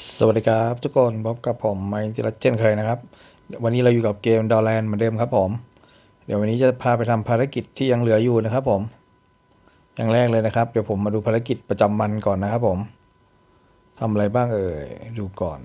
สวัสดีครับทุกคนพบกับผมไมค์จิรัตเช่นเคยนะครับ วันนี้เราอยู่กับเกมดอลแลนเหมือนเดิมครับผม เดี๋ยววันนี้จะพาไปทำภารกิจที่ยังเหลืออยู่นะครับผม อย่างแรกเลยนะครับ เดี๋ยวผมมาดูภารกิจประจำวันก่อนนะครับผมทำอะไรบ้างเอ่ยดูก่อน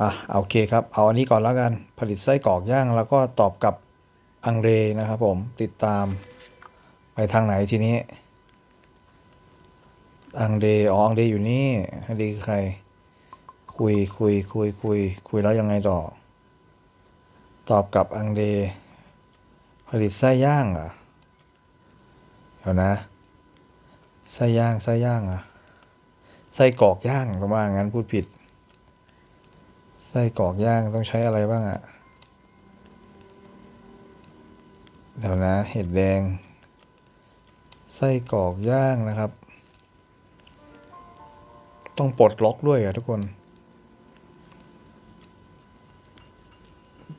อะโอเคครับ เอาอันนี้ก่อนแล้วกันผลิตไส้กรอกย่าง แล้วก็ตอบกับอังเรนะครับผมติดตามไปทางไหนทีนี้ อังเดอ๋ออังเดอยู่นี่อังเดคือใคร คุยคุยคุยคุย คุยแล้วยังไงต่อ ตอบกับอังเด ผลิตไส้ย่างอะเดี๋ยวนะไส้ย่างไส้ย่างอะไส้กรอกย่างก็ว่างั้นพูดผิดไส้กรอกย่างต้องใช้อะไรบ้างอะเดี๋ยวนะ เห็ดแดง ไส้กรอกย่างนะครับ ต้องปลดล็อกด้วยอะทุกคน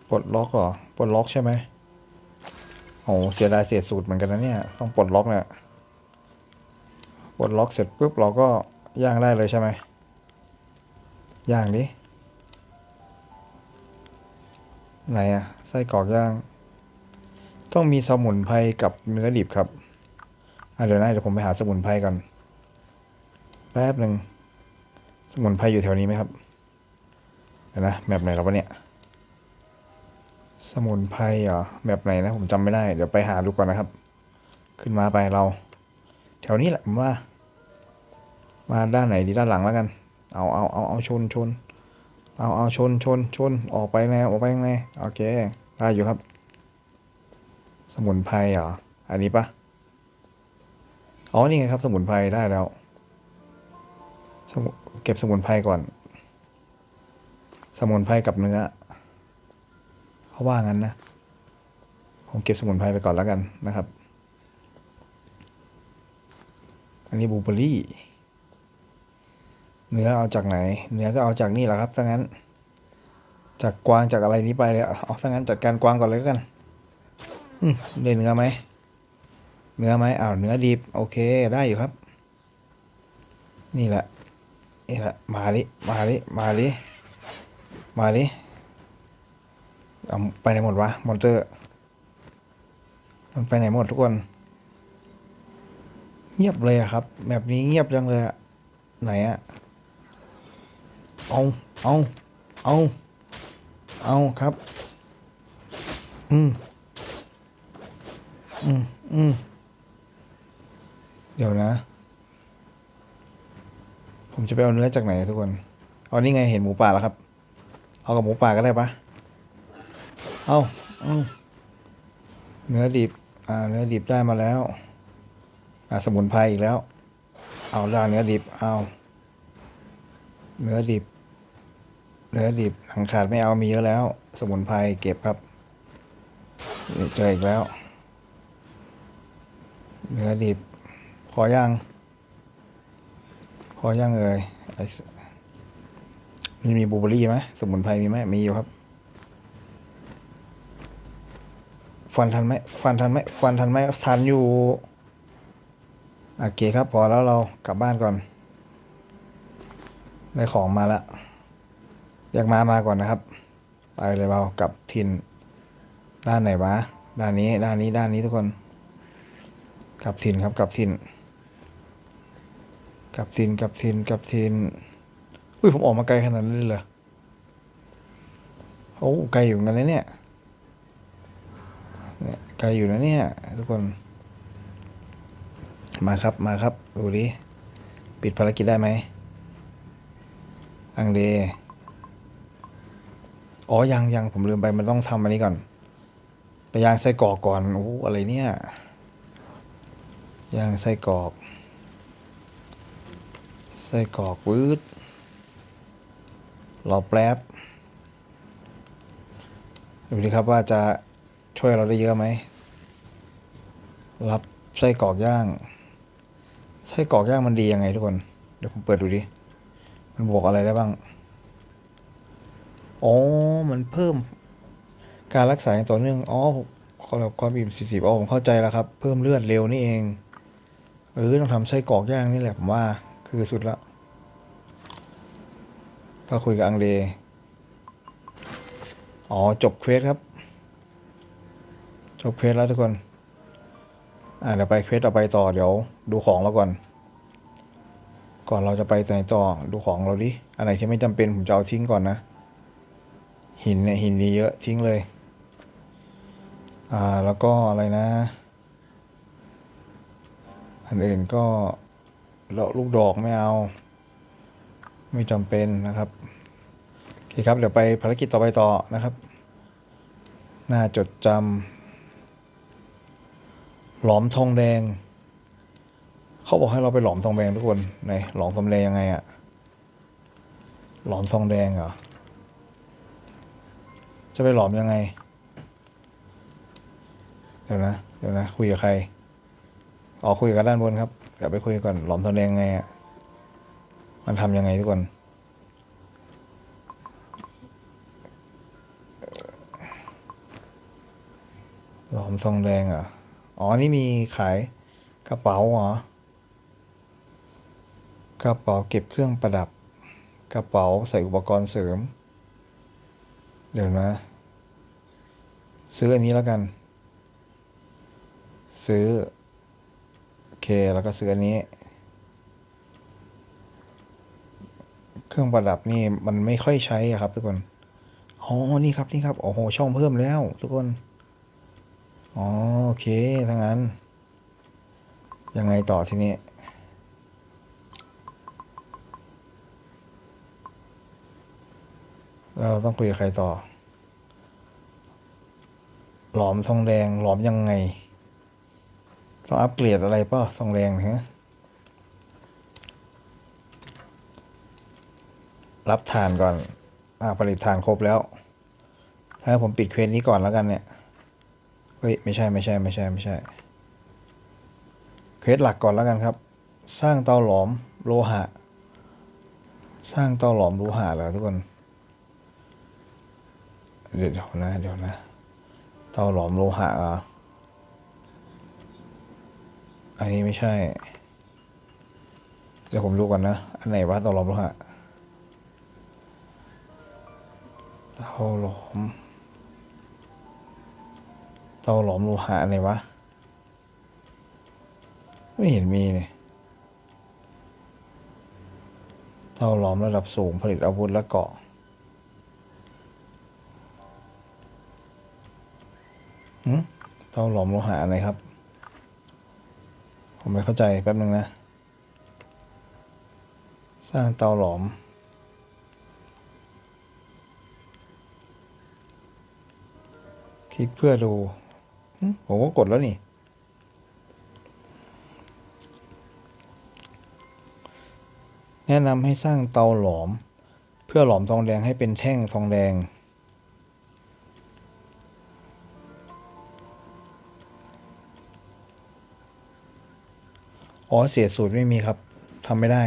ปลดล็อกเหรอ ปลดล็อกใช่ไหมโอ้เสียดายเศษสูตรเหมือนกันนะเนี่ย ต้องปลดล็อกเนี่ย ปลดล็อกเสร็จปุ๊บเราก็ย่างได้เลยใช่ไหมย่างดิไหนอะไส้กรอกย่าง ต้องมีสมุนไพรกับเนื้อดิบครับอะเดี๋ยวนะเดี๋ยวผมไปหาสมุนไพรก่อน แป๊บหนึ่ง สมุนไพรอยู่แถวนี้ไหมครับนะแมปไหนแล้วะเนี่ย สมุนไพรเหรอแมปไหนนะ ผมจำไม่ได้ เดี๋ยวไปหาดูก่อนนะครับ ขึ้นมาไปเรา แถวนี้แหละผมว่า มาด้านไหนดีด้านหลังแล้วกัน เอาเอาเอาเอาชนชน เอาเอาชนชนชนออกไปแนวออกไปแนวโอเคได้อยู่ครับ สมุนไพรเหรออันนี้ปะอ๋อนี่ไงครับ สมุนไพรได้แล้วสมุ เก็บสมุนไพรก่อน สมุนไพรกับเนื้อเขาว่างั้นนะผมเก็บสมุนไพรไปก่อนแล้วกันนะครับ อันนี้บูเบอรี่ เนื้อเอาจากไหน เนื้อก็เอาจากนี่แหละครับถ้างั้น จากกวางจากอะไรนี้ไปเลยเอาถ้างั้นจัดการกวางก่อนเลยกันได้เนื้อไหม เนื้อไหมอ้าวเนื้อดิบโอเคได้อยู่ครับ นี่แหละ นี่แหละมาดิมาดิมาดิมาดิเอาไปไหนหมดวะมอนเตอร์ มันไปไหนหมดทุกคน เงียบเลยครับแบบนี้เงียบจังเลยอะไหนอะเอาเอาเอาเอาครับ อืม อืม อืม เดี๋ยวนะ ผมจะไปเอาเนื้อจากไหนทุกคน เอานี่ไงเห็นหมูป่าแล้วครับ เอากับหมูป่าก็ได้ปะเอาเอาเนื้อดิบ อ่า เนื้อดิบได้มาแล้ว อ่า สมุนไพรอีกแล้ว เอาล่าเนื้อดิบ เอา เนื้อดิบ เนื้อดิบหลังขาดไม่เอามีเยอะแล้ว สมุนไพรเก็บครับ เจออีกแล้ว เนื้อดิบ พอยัง อยังเอ่ยมีมีบูเบอรี่ไหมสมุนไพรมีไหมมีอยู่ครับ ฟันทันไหมฟันทันไหมฟันทันไหมทันอยู่โอเคครับพอแล้วเรากลับบ้านก่อนได้ของมาแล้วเรียกมามาก่อนนะครับ ไปเลยเรากลับทินด้านไหนวะด้านนี้ด้านนี้ด้านนี้ทุกคนกลับทินครับกลับทิน กลับทินกลับทินกลับทินอุ้ยผมออกมาไกลขนาดนั้นเลยเหรอโอ้ไกลอยู่เหมือนกันเลยเนี่ยเนี่ยไกลอยู่นะเนี่ย ทุกคน มาครับมาครับ ดูดิปิดภารกิจได้ไหมอังเดอ๋อยังยังผมลืมไปมันต้องทำอันนี้ก่อนไปย่างไส้กรอกก่อนโอ้อะไรเนี่ยย่างไส้กรอก ส้กรอกวืดรอแป๊บดูดิครับว่าจะช่วยเราได้เยอะไหม รับไส้กรอกย่าง ไส้กรอกย่างมันดียังไงทุกคน เดี๋ยวผมเปิดดูดิ มันบอกอะไรได้บ้าง อ๋อ มันเพิ่มการรักษาอย่างต่อเนื่อง อ๋อความบความอิ่มสี่สิบอ๋อผมเข้าใจแล้วครับ เพิ่มเลือดเร็วนี่เอง เออต้องทำไส้กรอกย่างนี่แหละผมว่า คือสุดละก็คุยกับอังเดอ๋อ จบเควสครับ จบเควสแล้วทุกคน อ่าเดี๋ยวไปเควสต่อไปต่อเดี๋ยว ดูของเราก่อน ก่อนเราจะไปไหนต่อดูของเราดิอันไหนที่ไม่จำเป็นผมจะเอาทิ้งก่อนนะ หินเนี่ยหินดีเยอะทิ้งเลย อ่าแล้วก็อะไรนะ อันอื่นก็ ลูกดอกไม่เอา ไม่จำเป็นนะครับโอเคครับเดี๋ยวไปภารกิจต่อไปต่อนะครับหน่าจดจำหลอมทองแดง เขาบอกให้เราไปหลอมทองแดงทุกคนไหนหลอมทองแดงยังไงอะหลอมทองแดงเหรอ จะไปหลอมยังไง เดี๋ยวนะ เดี๋ยวนะ คุยกับใคร อ๋อคุยกับด้านบนครับ เดี๋ยวไปคุยก่อนหลอมทองแดงไงอะมันทำยังไงทุกคนหลอมทองแดงเหรอ อ๋อ นี่มีขายกระเป๋าเหรอกระเป๋าเก็บเครื่องประดับ กระเป๋าใส่อุปกรณ์เสริม เดี๋ยวนะซื้ออันนี้แล้วกัน ซื้อโอ เค แล้วก็ซื้ออันนี้ เครื่องประดับนี่มันไม่ค่อยใช้อะครับ ทุกคนอ๋อนี่ครับนี่ครับโอ้โหช่องเพิ่มแล้ว ทุกคนอ๋อโอเคถ้างั้น ยังไงต่อทีนี้เราต้องคุยกับใครต่อ หลอมทองแดงหลอมยังไง ต้องอัปเกรดอะไรป่ะทองแดงฮะรับทานก่อน อ่าผลิตทานครบแล้ว ถ้าผมปิดเควสนี้ก่อนแล้วกันเนี่ย เฮ้ย ไม่ใช่ไม่ใช่ไม่ใช่ไม่ใช่ เควสหลักก่อนแล้วกันครับ สร้างเตาหลอมโลหะ สร้างเตาหลอมโลหะเหรอทุกคน เดี๋ยวนะ เดี๋ยวนะ เตาหลอมโลหะเหร อันนี้ไม่ใช่ เดี๋ยวผมดูก่อนนะ อันไหนวะเตาหลอมโลหะเตาหลอมเตาหลอมโลหะอันไหนวะ ไม่เห็นมีเลยเตาหลอมระดับสูงผลิตอาวุธและเกาะหืมเตาหลอมโลหะอะไรครับ ผมไม่เข้าใจแป๊บหนึ่งนะ สร้างเตาหลอม คลิกเพื่อดู ผมก็กดแล้วนี่ แนะนำให้สร้างเตาหลอม เพื่อหลอมทองแดงให้เป็นแท่งทองแดง อ๋อเสียสูตรไม่มีครับทำไม่ได้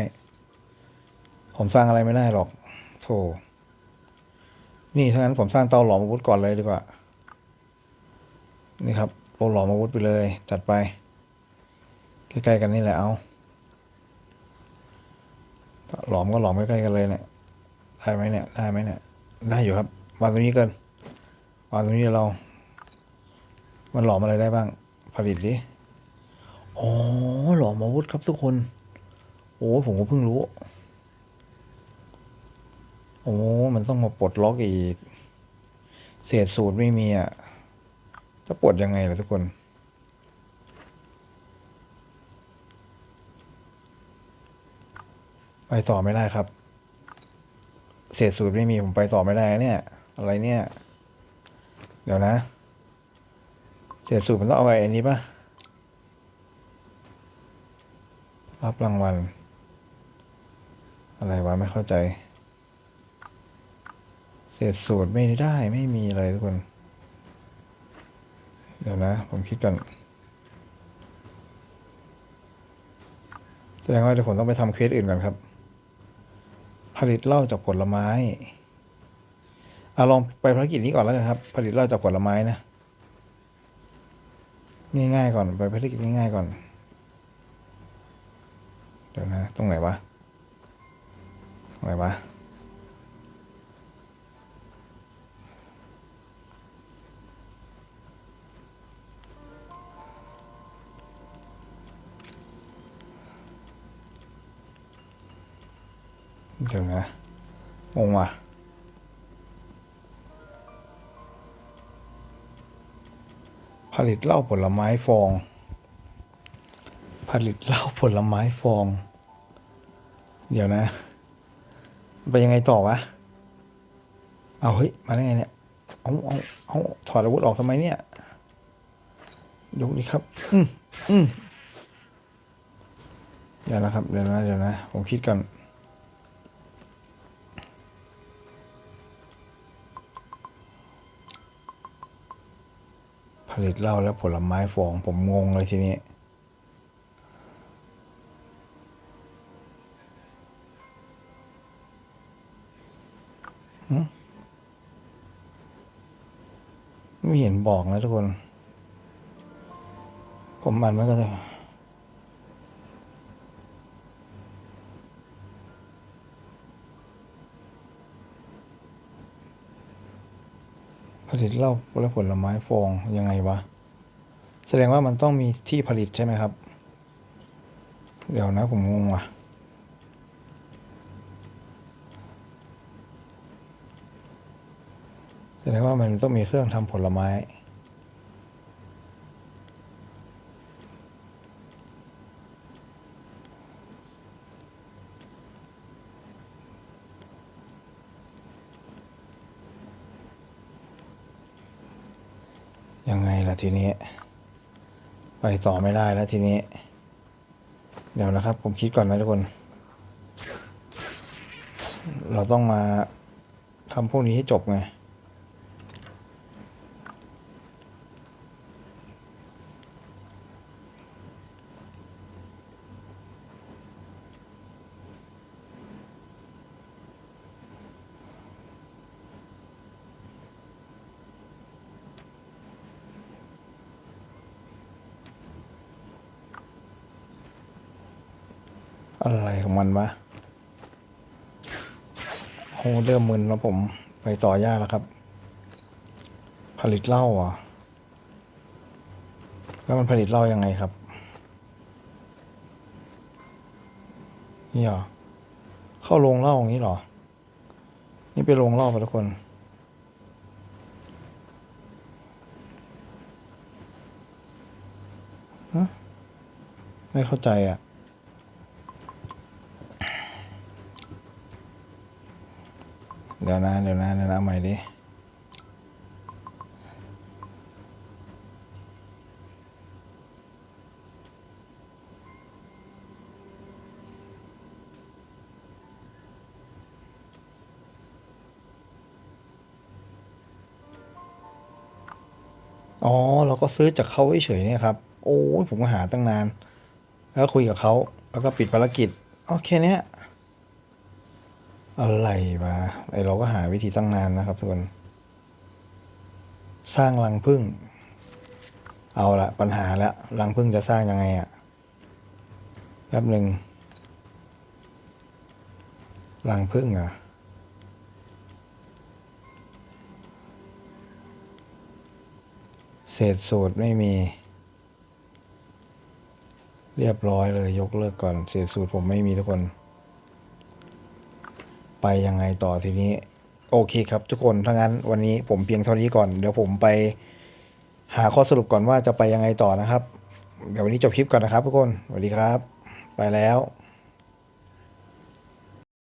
ผมสร้างอะไรไม่ได้หรอกโธ่นี่ถ้างั้นผมสร้างเตาหลอมอาวุธก่อนเลยดีกว่า นี่ครับโปรหลอมอาวุธไปเลย จัดไป ใกล้ๆกันนี่แหละเอาหลอมก็หลอมใกล้ๆกันเลยเนี่ยได้ไหมเนี่ยได้ไหมเนี่ยได้อยู่ครับวางตรงนี้เกินวางตรงนี้เรา มันหลอมอะไรได้บ้าง ผลิตสิ อ๋อหล่อมอาวุธครับทุกคน โอ้ผมก็เพิ่งรู้ โอ้มันต้องมาปลดล็อกอีก เศษสูตรไม่มีอะ จะปลดยังไงล่ะทุกคนไปต่อไม่ได้ครับ เศษสูตรไม่มีผมไปต่อไม่ได้เนี่ย อะไรเนี่ย เดี๋ยวนะ เศษสูตรมันต้องเอาไว้อันนี้ปะ รับรางวัล อะไรวะ ไม่เข้าใจ เศษสูตรไม่ได้ไม่มีเลยทุกคน เดี๋ยวนะ ผมคิดก่อน แสดงว่าเดี๋ยวผมต้องไปทำเควสอื่นก่อนครับ ผลิตเหล้าจากผลไม้อะลองไปภารกิจนี้ก่อนแล้วกันครับ ผลิตเหล้าจากผลไม้นะ ง่ายๆก่อน ไปภารกิจง่ายๆก่อน ดี๋ยวนะ ตรงไหนวะ ตรงไหนวะ เดี๋ยวนะงงว่ะผลิตเหล้าผลไม้ฟอง ผลิตเหล้าผลไม้ฟอง เดี๋ยวนะ ไปยังไงต่อวะ เอาเฮ้ย มาได้ไงเนี่ย เอาเอาเอาถอดอาวุธออกทำไมเนี่ยยกดีครับ อืมอืมเดี๋ยวนะครับ เดี๋ยวนะเดี๋ยวนะ ผมคิดกันผลิตเหล้าและผลไม้ฟอง ผมงงเลยทีนี้ บอกนะทุกคน ผมมันไมันก็จะผลิตเหล้าและผลไม้ฟองยังไงวะ แสดงว่ามันต้องมีที่ผลิตใช่ไหมครับ เดี๋ยวนะผมงงว่ะ แสดงว่ามันต้องมีเครื่องทำผลไม้ ยังไงล่ะทีนี้ ไปต่อไม่ได้แล้วทีนี้ เดี๋ยวนะครับ ผมคิดก่อนนะทุกคน เราต้องมาทำพวกนี้ให้จบไง อะไรของมันวะโหเริ่มมึนแล้วผมไปต่อยากแล้วครับ ผลิตเหล้าอะแล้วมันผลิตเหล้ายังไงครับ นี่เหรอ เข้าโรงเหล้าอย่างนี้เหรอ นี่ไปโรงเหล้าไปทุกคนฮะไม่เข้าใจอะ เดี๋ยวนะเดี๋ยวนะเดี๋ยวนะเอาใหม่ดิอ๋อเราก็ซื้อจากเขาเฉยๆเนี่ยครับ โอ้ยผมก็หาตั้งนาน แล้วคุยกับเขาแล้วก็ปิดภารกิจโอเคเนี้ย อะไรวะไอเราก็หาวิธีตั้งนานนะครับทุกคน สร้างรังผึ้งเอาละปัญหาแล้วรังผึ้งจะสร้างยังไงอะ่ะแป๊บหนึ่งรังผึ้งเหรอะเศษสูตรไม่มี เรียบร้อยเลยยกเลิกก่อน เศษสูตรผมไม่มีทุกคน ไปยังไงต่อทีนี้ โอเคครับทุกคนถ้างั้นวันนี้ผมเพียงเท่านี้ก่อนเดี๋ยวผมไปหาข้อสรุปก่อนว่าจะไปยังไงต่อนะครับ เดี๋ยววันนี้จบคลิปก่อนนะครับทุกคนสวัสดีครับ ไปแล้ว